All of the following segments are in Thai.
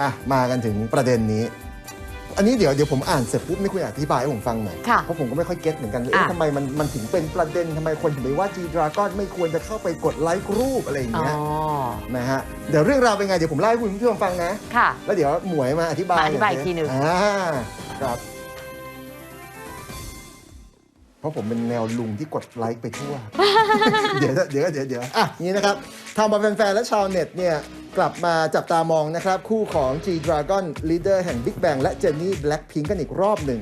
อะมากันถึงประเด็นนี้ อันนี้เดี๋ยวเดี๋ยวผมอ่านเสร็จปุ๊บนี่คุณอธิบายให้ผมฟังหน่อย ค่ะเพราะผมก็ไม่ค่อยเก็ตเหมือนกันว่าเอ๊ะอะ ทำไมมันมันถึงเป็นประเด็นทำไมคนถึงไปว่า G Dragon ไม่ควรจะเข้าไปกดไลค์รูปอะไรอย่างอ๋อ เงี้ยนะฮะเดี๋ยวเรื่องราวเป็นไงเดี๋ยวผมเล่าให้คุณผู้ชมฟังนะ ค่ะ แล้วเดี๋ยวหมวยมาอธิบายมาอธิบายหอีกทีหนึ่ง อ่าครับ เพราะผมเป็นแนวลุงที่กดไลค์ไปทั่ว เดี๋ยวเดี๋ยวเดี๋ยวเดี๋ยวอะนี้นะครับทำมาแฟนๆและชาวเน็ตเนี่ย กลับมาจับตามองนะครับ คู่ของ G Dragon Leader แห่ง Big Bang และ Jennie Blackpink กันอีกรอบหนึ่ง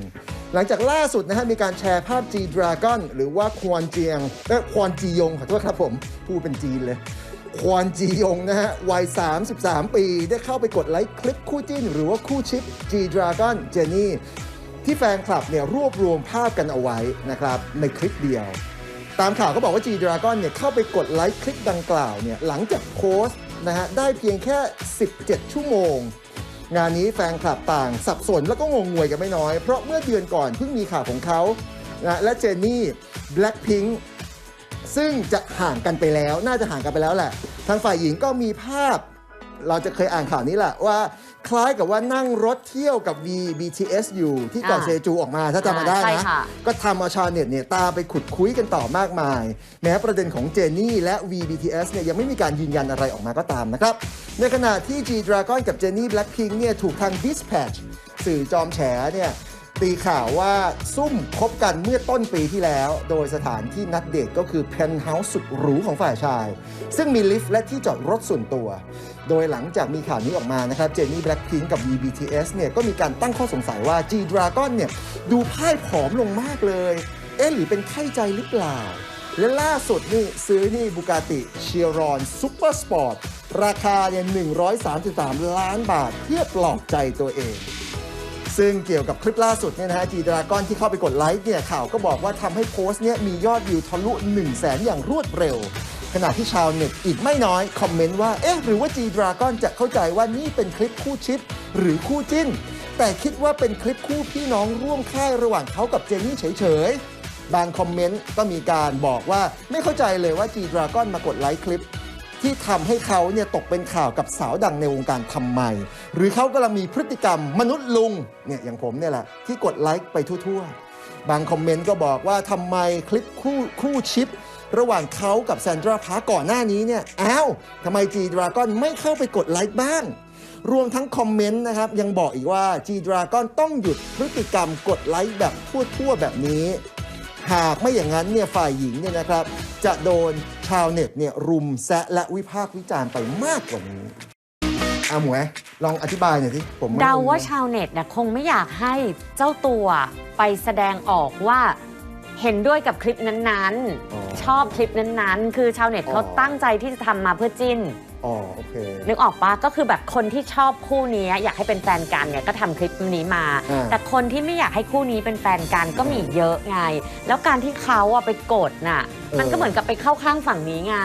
หลังจากล่าสุดนะฮะมีการแชร์ภาพ G Dragon หรือว่าควอนเจียงเอ้ควอนจียงขอโทษครับผม พูดเป็นจีนเลย ควอนจียงนะฮะ วัย 33 ปี ได้เข้าไปกดไลค์คลิปคู่จิ้น หรือว่าคู่ชิป G Dragon Jennie ที่แฟนคลับเนี่ยรวบรวมภาพกันเอาไว้นะครับในคลิปเดียวตามข่าวก็บอกว่า G Dragon เนี่ยเข้าไปกดไลค์คลิปดังกล่าวเนี่ยหลังจากโพสต์ นะฮะได้เพียงแค่ 17 ชั่วโมง งานนี้แฟนคลับต่าง สับสนแล้วก็งงงวยกันไม่น้อย เพราะเมื่อเดือนก่อนเพิ่งมีข่าวของเขานะและเจนนี่แบล็คพิงค์ซึ่งจะห่างกันไปแล้ว น่าจะห่างกันไปแล้วแหละ ทางฝ่ายหญิงก็มีภาพ เราจะเคยอ่านข่าวนี้แหละว่า คล้ายกับว่านั่งรถเที่ยวกับ V BTS อยู่ที่เกาะอ่าเซจูออกมาถ้าจำมาได้ใช่นะ ค่ะ ก็ทำเอาชาวเน็ตเนี่ยตามไปขุดคุยกันต่อมากมาย แม้ประเด็นของเจนนี่และ VBTS เนี่ยยังไม่มีการยืนยันอะไรออกมาก็ตามนะครับ ในขณะที่ G Dragon กับเจนนี่ Blackpink เนี่ยถูกทาง Dispatch สื่อจอมแฉเนี่ย ตีข่าวว่าซุ่มคบกันเมื่อต้นปีที่แล้ว โดยสถานที่นัดเดทก็คือเพนท์เฮาส์สุดหรูของฝ่ายชาย ซึ่งมีลิฟต์และที่จอดรถส่วนตัว โดยหลังจากมีข่าวนี้ออกมานะครับเจนนี่แบล็กพิงกับ VBTS เนี่ยก็มีการตั้งข้อสงสัยว่า G Dragon เนี่ยดูพ่ายผอมลงมากเลย เอ๊ะหรือเป็นไข้ใจหรือเปล่า และล่าสุดนี่ซื้อนี่บูกาติเชียรอนซูเปอร์สปอร์ตราคาเนี่ย133 ล้านบาทเพื่อปลอบใจตัวเอง ซึ่งเกี่ยวกับคลิปล่าสุดเนี่ยนะฮะจีดราก้อนที่เข้าไปกดไลค์เนี่ยข่าวก็บอกว่าทำให้โพสต์เนี่ยมียอดวิวทะลุ1 0 0 0 0แสนอย่างรวดเร็ว ขณะที่ชาวเน็ตอีกไม่น้อย คอมเมนต์ว่า เอ๊ะ หรือว่า G Dragon จะเข้าใจว่านี่เป็นคลิปคู่ชิปหรือคู่จิ้น แต่คิดว่าเป็นคลิปคู่พี่น้องร่วมค่ายระหว่างเขากับเจนนี่เฉยๆบางคอมเมนต์ก็มีการบอกว่าไม่เข้าใจเลยว่า G Dragon มากดไลค์คลิป ที่ทำให้เขาเนี่ยตกเป็นข่าวกับสาวดังในวงการทำไม หรือเขากำลังมีพฤติกรรมมนุษย์ลุงเนี่ยอย่างผมเนี่ยแหละที่กดไลค์ไปทั่วๆ บางคอมเมนต์ก็บอกว่าทำไมคลิปคู่คู่ชิประหว่างเขากับแซนดราพาก่อนหน้านี้เนี่ยอ้าวทำไมจีดราก้อนไม่เข้าไปกดไลค์บ้าง รวมทั้งคอมเมนต์นะครับ ยังบอกอีกว่า G Dragon ต้องหยุดพฤติกรรมกดไลค์แบบทั่วๆแบบนี้ หากไม่อย่างนั้นเนี่ยฝ่ายหญิงเนี่ยนะครับ จะโดนชาวเน็ตเนี่ยรุมแซะและวิพากษ์วิจารณ์ไปมากกว่านี้อาหมวยลองอธิบายหน่อยสิผมไม่เดาว่าชาวเน็ตเนี่ยคงไม่อยากให้เจ้าตัวไปแสดงออกว่าเห็นด้วยกับคลิปนั้นๆ ชอบคลิปนั้นๆ คือชาวเน็ตเขาตั้งใจที่จะทำมาเพื่อจิ้น อ๋อโอเค นึกออกปะก็คือแบบคนที่ชอบคู่นี้อยากให้เป็นแฟนกันเนี่ยก็ทำคลิปนี้มา อ่า แต่คนที่ไม่อยากให้คู่นี้เป็นแฟนกันก็มีเยอะไง แล้วการที่เขาอะไปกดน่ะ มันก็เหมือนกับไปเข้าข้างฝั่งนี้ไง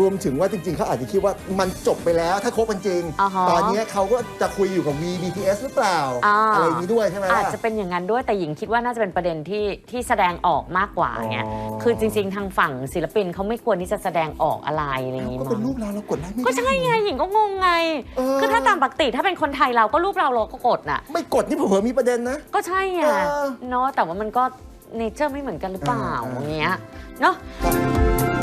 รวมถึงว่าจริง ๆ เขาอาจจะคิดว่ามันจบไปแล้วถ้าคบกันจริง อ่าฮะตอนนี้เขาก็จะคุยอยู่กับ VBTS หรือเปล่า อ่า อะไรอย่างนี้ด้วยใช่ไหมล่อาจจะเป็นอย่างนั้นด้วยแต่หญิงคิดว่าน่าจะเป็นประเด็นที่ที่แสดงออกมากกว่าไงอ๋อ คือจริง ๆ ทางฝั่งศิลปินเขาไม่ควรที่จะแสดงออกอะไรอะไรอย่างนี้ก็มั้เป็นรูงปเราเรากดไลค์ไม่ได้ ก็ใช่ไงหญิงก็งงไง เออ คือถ้าตามปกติถ้าเป็นคนไทยเราก็รูปเราเราก็กดน่ะ ไม่กดนี่เผื่อๆมีประเด็นนะ ก็ใช่ไงเออ เนาะแต่ว่ามันก็เนเจอร์ไม่เหมือนกันหรือเปล่าอ่าอย่างเงี้ยเนาะ ครับ